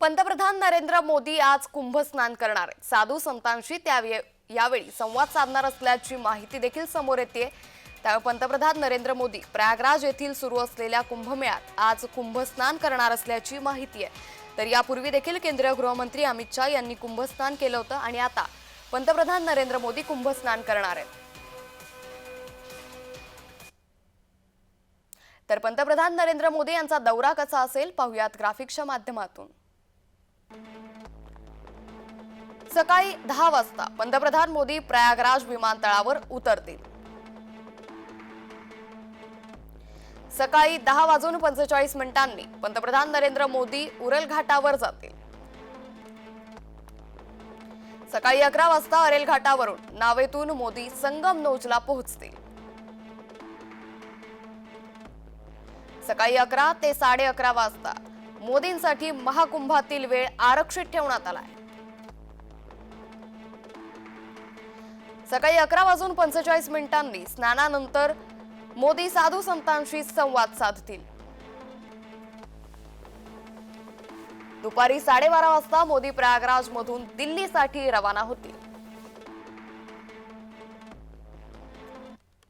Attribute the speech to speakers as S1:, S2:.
S1: पंतप्रधान नरेंद्र मोदी आज कुंभस्नान करणार साधू संतांशी त्या यावेळी संवाद साधणार असल्याची माहिती देखील समोर येते त्यामुळे पंतप्रधान नरेंद्र मोदी प्रयागराज येथील सुरू असलेल्या कुंभमेळ्यात आज कुंभस्नान करणार असल्याची माहिती आहे. तर यापूर्वी देखील केंद्रीय गृहमंत्री अमित शहा यांनी कुंभस्नान केलं होतं आणि आता पंतप्रधान नरेंद्र मोदी कुंभस्नान करणार आहेत. तर पंतप्रधान नरेंद्र मोदी यांचा दौरा कसा असेल पाहुयात ग्राफिक्सच्या माध्यमातून. सकाळी दहा वाजता पंतप्रधान मोदी प्रयागराज विमानतळावर उतरतील. सकाळी दहा वाजून पंचेचाळीस मिनिटांनी पंतप्रधान नरेंद्र मोदी उरल घाटावर जातील. सकाळी अकरा वाजता अरेल घाटावरून नावेतून मोदी संगम नोजला पोहोचतील. सकाळी अकरा ते साडे अकरा वाजता मोदींसाठी महाकुंभातील वेळ आरक्षित ठेवण्यात आलाय. सकाळी अकरा वाजून पंचेचाळीस मिनिटांनी स्नानानंतर मोदी साधू संतांशी संवाद साधतील. दुपारी साडेबारा वाजता मोदी प्रयागराज मधून दिल्लीसाठी रवाना होतील.